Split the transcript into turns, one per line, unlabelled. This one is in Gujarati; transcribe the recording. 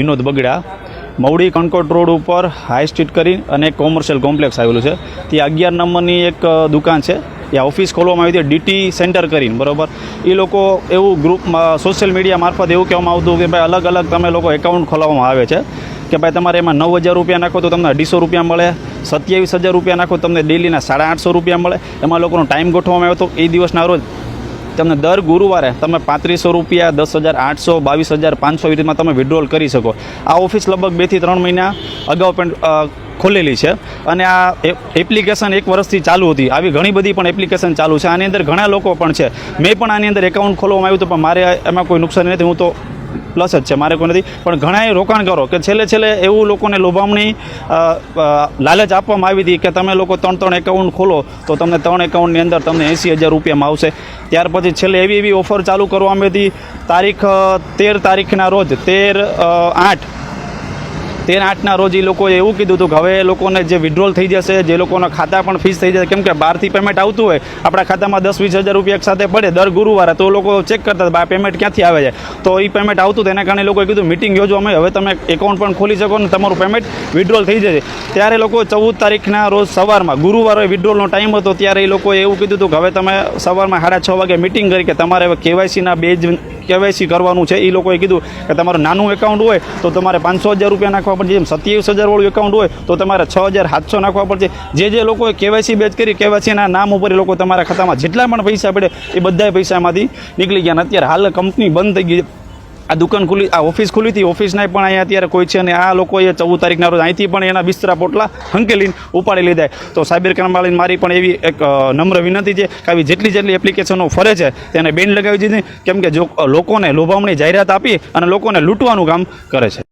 વિનોદ બગડા, મવડી કણકોટ રોડ ઉપર હાઈ સ્ટ્રીટ કરી અને કોમર્શિયલ કોમ્પ્લેક્સ આવેલું છે. ત્યાં અગિયાર નંબરની એક દુકાન છે. ત્યાં ઓફિસ ખોલવામાં આવી હતી ડીટી સેન્ટર કરીને, બરાબર? એ લોકો એવું ગ્રુપમાં સોશિયલ મીડિયા મારફત એવું કહેવામાં આવતું કે ભાઈ અલગ અલગ તમે લોકો એકાઉન્ટ ખોલાવવામાં આવે છે. કે ભાઈ તમારે એમાં નવ હજાર રૂપિયા નાખો તો તમને અઢીસો રૂપિયા મળે, સત્યાવીસ હજાર રૂપિયા નાખો તમને ડેલીના સાડા આઠસો રૂપિયા મળે. એમાં લોકોનો ટાઈમ ગોઠવવામાં આવ્યો તો એ દિવસના રોજ તમને દર ગુરુવારે તમે પાંત્રીસો રૂપિયા, દસ હજાર, આઠસો, બાવીસ હજાર, પાંચસો એવી રીતમાં તમે વિડ્રોલ કરી શકો. આ ઓફિસ લગભગ બેથી ત્રણ મહિના અગાઉ પણ ખોલેલી છે. અને આ એપ્લિકેશન એક વર્ષથી ચાલુ હતી. આવી ઘણી બધી પણ એપ્લિકેશન ચાલુ છે. આની અંદર ઘણા લોકો પણ છે. મેં પણ આની અંદર એકાઉન્ટ ખોલવામાં આવ્યું હતું, પણ મારે એમાં કોઈ નુકસાન નથી. હું તો પ્લસ જ છે, મારે કોઈ નથી. પણ ઘણાએ રોકાણકારો કે છેલ્લે છેલ્લે એવું લોકોને લોભામણી લાલચ આપવામાં આવી હતી કે તમે લોકો ત્રણ ત્રણ એકાઉન્ટ ખોલો તો તમને ત્રણ એકાઉન્ટની અંદર તમને એંસી હજાર રૂપિયામાં આવશે ત્યાર પછી છેલ્લે એવી એવી ઓફર ચાલુ કરવામાં હતી. તારીખ તેર તારીખના રોજ, તેર આઠ તેર આઠના રોજ એ લોકોએ એવું કીધું હતું કે હવે એ લોકોને જે વિડ્રોલ થઈ જશે, જે લોકોના ખાતા પણ ફીસ થઈ જશે, કેમ કે બહારથી પેમેન્ટ આવતું હોય, આપણા ખાતામાં દસ વીસ હજાર રૂપિયા એક સાથે પડે દર ગુરુવારે, તો લોકો ચેક કરતા આ પેમેન્ટ ક્યાંથી આવે છે. તો એ પેમેન્ટ આવતું હતું, એના કારણે લોકોએ કીધું મિટિંગ યોજો અમે, હવે તમે એકાઉન્ટ પણ ખોલી શકો ને તમારું પેમેન્ટ વિડ્રોલ થઈ જશે. ત્યારે લોકો ચૌદ તારીખના રોજ સવારમાં, ગુરુવારે વિડ્રોલનો ટાઈમ હતો, ત્યારે એ લોકોએ એવું કીધું હતું કે હવે તમે સવારમાં સાડા છ વાગે મિટિંગ કરી કે તમારે હવે કેવાયસીના બે જ કેવાયસી કરવાનું છે એ લોકોએ કીધું કે તમારું નાનું એકાઉન્ટ હોય તો તમારે પાંચસો હજાર રૂપિયા નાખવા પડશે. જેમ સત્યાવીસ હજારવાળું એકાઉન્ટ હોય તો તમારે છ હજાર સાતસો નાખવા પડશે. જે જે લોકોએ કેવાયસી બેચ કરી, કેવાયસીના નામ ઉપર એ લોકો તમારા ખાતામાં જેટલા પણ પૈસા પડે એ બધા પૈસામાંથી નીકળી ગયા. અને અત્યારે હાલ કંપની બંધ થઈ ગઈ. આ દુકાન ખુલી આ ઓફિસ ખુલી હતી. ઓફિસના પણ અહીંયા અત્યારે કોઈ છે અને આ લોકોએ ચૌદ તારીખના રોજ અહીંથી પણ એના બિસ્તરા પોટલા હંકેલીને ઉપાડી લીધા. તો સાયબર ક્રાઇમવાળીને મારી પણ એવી એક નમ્ર વિનંતી છે કે આવી જેટલી જેટલી એપ્લિકેશનો ફરે છે તેને બેન લગાવી દીધી, કેમ કે જો લોકોને લોભામણી જાહેરાત આપી અને લોકોને લૂંટવાનું કામ કરે છે.